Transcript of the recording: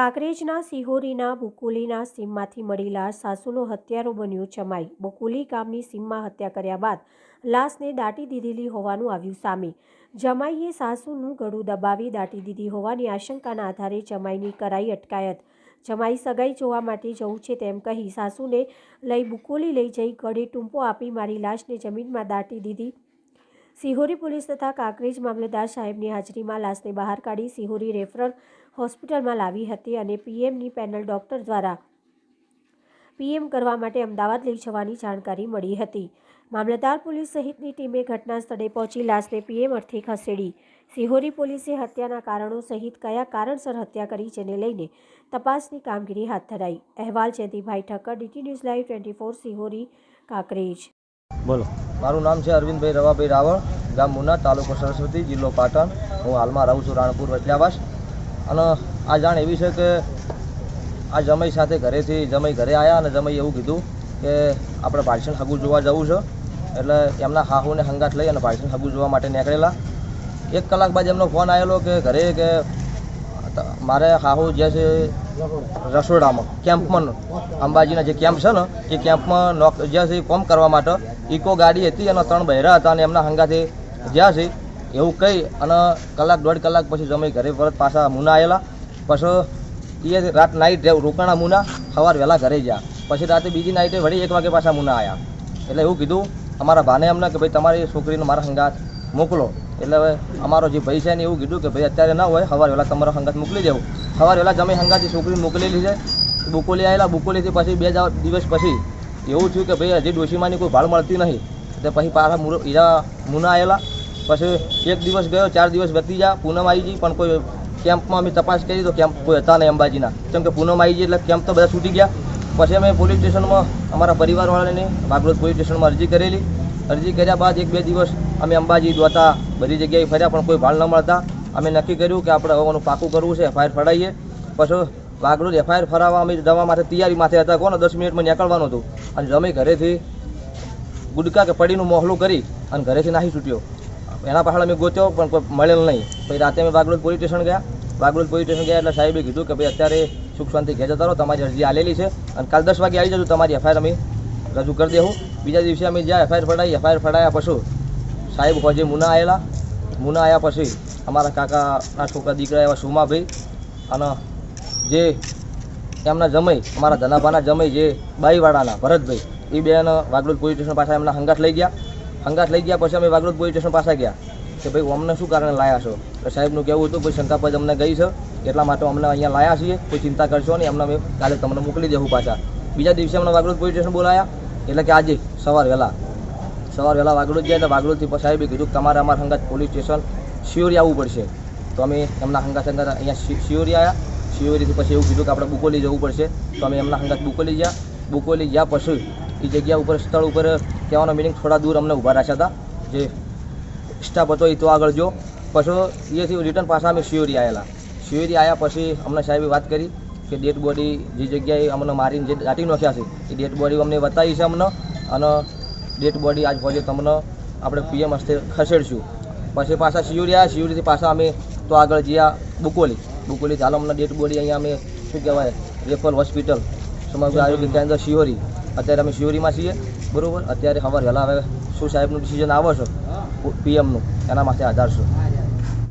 કાંકરેજના સિહોરીના બુકુલીના સીમમાંથી મળી લાશ સાસુનો હત્યારો બન્યો ચમાઈ બુકુલી ગામની સીમમાં હત્યા કર્યા બાદ લાશને દાટી દીધેલી હોવાનું આવ્યું સામે. જમાઈએ સાસુનું ગળું દબાવી દાટી દીધી હોવાની આશંકાના આધારે જમાઈની કરાઈ અટકાયત. જમાઈ સગાઈ જોવા માટે જવું છે તેમ કહી સાસુને લઈ બુકોલી લઈ જઈ ગળે ટૂંપો આપી મારી લાશને જમીનમાં દાટી દીધી. સિહોરી પોલીસ તથા કાંકરેજ મામલતદાર સાહેબની હાજરીમાં લાશને બહાર કાઢી સિહોરી રેફરલ હોસ્પિટલમાં લાવી હતી અને પીએમની પેનલ ડોક્ટર દ્વારા પીએમ કરવા માટે અમદાવાદ લઈ જવાની જાણકારી મળી હતી. મામલતદાર પોલીસ સહિતની ટીમે ઘટના સ્થળે પહોંચી લાશને પીએમ અર્થે ખસેડી. સિહોરી પોલીસે હત્યાના કારણો સહિત કયા કારણસર હત્યા કરી જેને લઈને તપાસની કામગીરી હાથ ધરાઈ. અહેવાલ Jayantibhai Thakkar, DT news live twenty four Sihori, Kankrej. બોલો. મારું નામ છે અરવિંદભાઈ રવાભાઈ રાવળ, ગામ મુના, તાલુકો સરસ્વતી, જિલ્લો પાટણ. હું હાલમાં રહું છું રાણપુર વચલાવાસ અને આ જાણ એવી છે કે આ જમાઈ સાથે ઘરેથી જમાઈ ઘરે આવ્યા અને જમાઈ એવું કીધું કે આપણે ભાષણ હગું જોવા જવું છે. એટલે એમના હાહુને હંગાટ લઈ અને ભાષણ હગું જોવા માટે નીકળેલા. એક કલાક બાદ એમનો ફોન આવેલો કે ઘરે કે મારે હાહુ જે છે રસોડામાં, કેમ્પમાં અંબાજીના જે કેમ્પ છે ને, એ કેમ્પમાં નોક, જ્યાં છે કોમ કરવા માટે ઇકો ગાડી હતી અને ત્રણ બહેરા હતા અને એમના હંગાથી જ્યાં છે એવું કહી અને કલાક, દોઢ કલાક પછી જમી ઘરે પરત પાછા મુના આવેલા પછી એ રાત નાઇટ રોકાણા મુના સવાર વહેલા ઘરે ગયા. પછી રાતે બીજી નાઇટે વળી એક વાગે પાછા મુના આવ્યા એટલે એવું કીધું અમારા ભાને અમને કે ભાઈ તમારી છોકરીને મારા હંગાથ મોકલો. એટલે હવે અમારો જે ભાઈ છે ને એવું કીધું કે ભાઈ અત્યારે ના હોય સવારે વહેલા તમારો હંગાત મોકલી દેવું. સવારે વહેલા જમી હંગાથી છોકરી મોકલેલી છે, બુકોલી આવેલા બુકોલીથી પછી બે જા- દિવસ પછી એવું થયું કે ભાઈ હજી ડોશીમાની કોઈ ભાળ મળતી નહીં. એટલે પછી પાછા મુર ઈરા મુના આવેલા પછી એક દિવસ ગયો, ચાર દિવસ વતી ગયા પૂનમ આવી ગઈ, પણ કોઈ કેમ્પમાં અમે તપાસ કરી તો કેમ્પ કોઈ હતા નહીં અંબાજીના. કેમ કે પૂનમ આવી ગઈ એટલે કેમ્પ તો બધા છૂટી ગયા. પછી અમે પોલીસ સ્ટેશનમાં અમારા પરિવારવાળાને વાગરોદ પોલીસ સ્ટેશનમાં અરજી કરેલી. અરજી કર્યા બાદ એક બે દિવસ અમે અંબાજી દોતા બધી જગ્યાએ ફર્યા, પણ કોઈ ભાળ ન મળતા. અમે નક્કી કર્યું કે આપણે હવાનું પાકું કરવું છે એફઆઈઆર ફરાઈએ. પછી વાગરોદ એફઆઈઆર ફરાવવા અમે જવા માટે તૈયારી માથે હતા. કોને દસ મિનિટમાં નીકળવાનું હતું? અને અમે ઘરેથી ગુડકા કે પડીનું મોહલું કરી અને ઘરેથી નાહી છૂટ્યો. એના પાછળ અમે ગોત્યો, પણ કોઈ મળેલ નહીં. પછી રાતે અમે વાગરોદ પોલીસ સ્ટેશન ગયા. વાગરોદ પોલીસ સ્ટેશન ગયા એટલે સાહેબે કીધું કે ભાઈ અત્યારે સુખ શાંતિ ઘેર જતા રહો, તમારી અરજી આલેલી છે. અને કાલ દસ વાગે આવી જજો, તમારી એફઆઈઆર અમે રજૂ કરી દેવું બીજા દિવસે અમે જ્યાં એફઆઈઆર ફડાવી એફઆઈઆર ફડાયા પછી સાહેબ હોજે મુના આવેલા મુના આવ્યા પછી અમારા કાકાના છોકરા દીકરા એવા સુમાભાઈ અને જે એમના જમઈ, અમારા ધનાભાના જમઈ જે બાઈવાડાના ભરતભાઈ, એ બેન વાગડોદ પોલીસ સ્ટેશન પાછા એમના હંગાત લઈ ગયા. હંગાત લઈ ગયા પછી અમે વાગરોદ પોલીસ સ્ટેશન પાસે ગયા કે ભાઈ અમને શું કારણે લાયા છો? તો સાહેબનું કહેવું હતું, ભાઈ શંકાપદ અમને ગઈ છે, એટલા માટે અમને અહીંયા લાયા છીએ, કોઈ ચિંતા કરશો નહીં, અમને અમે કાલે તમને મોકલી દેવું પાછા. બીજા દિવસે અમને વાગડોદ પોલીસ સ્ટેશન બોલાયા, એટલે કે આજે સવાર વહેલા સવાર વહેલા વાગડું જાય તો વાગડુંથી સાહેબે કીધું તમારે અમારા હંગાત પોલીસ સ્ટેશન શિયોરી આવવું પડશે. તો અમે એમના હંગાત અંદર અહીંયા શિયોરી આવ્યા શિયોરીથી પછી એવું કીધું કે આપણે બુકોલી જવું પડશે. તો અમે એમના હંગાત બુકોલી ગયા. બુકોલી ગયા પછી એ જગ્યા ઉપર, સ્થળ ઉપર કહેવાનો મિનિંગ થોડા દૂર અમને ઊભા રાખ્યા હતા જે સ્ટાફ હતો એ તો આગળ જો. પછી એથી રિટર્ન પાછા અમે શિયોરી આવેલા શિયોરી આવ્યા પછી અમને સાહેબે વાત કરી કે ડેડ બોડી જે જગ્યાએ અમને મારીને જે દાટી નાખ્યા છે, એ ડેડ બોડી અમને બતાવી છે અમને. અને ડેડ બોડી આજ પહોંચે તમને આપણે પીએમ હસ્તે ખસેડશું. પછી પાછા શિયુરી આવ્યા, શિયુરીથી પાછા અમે તો આગળ જ્યાં બુકોલી. બુકોલી ચાલો અમને ડેડ બોડી અહીંયા અમે, શું કહેવાય રેફર હોસ્પિટલ સમગ્ર આરોગ્ય કેન્દ્ર શિયોરી. અત્યારે અમે શિયોરીમાં છીએ, બરાબર? અત્યારે ખબર વહેલા હવે શું સાહેબનું ડિસિઝન આવે છે? પીએમનું એના માટે આધાર છે.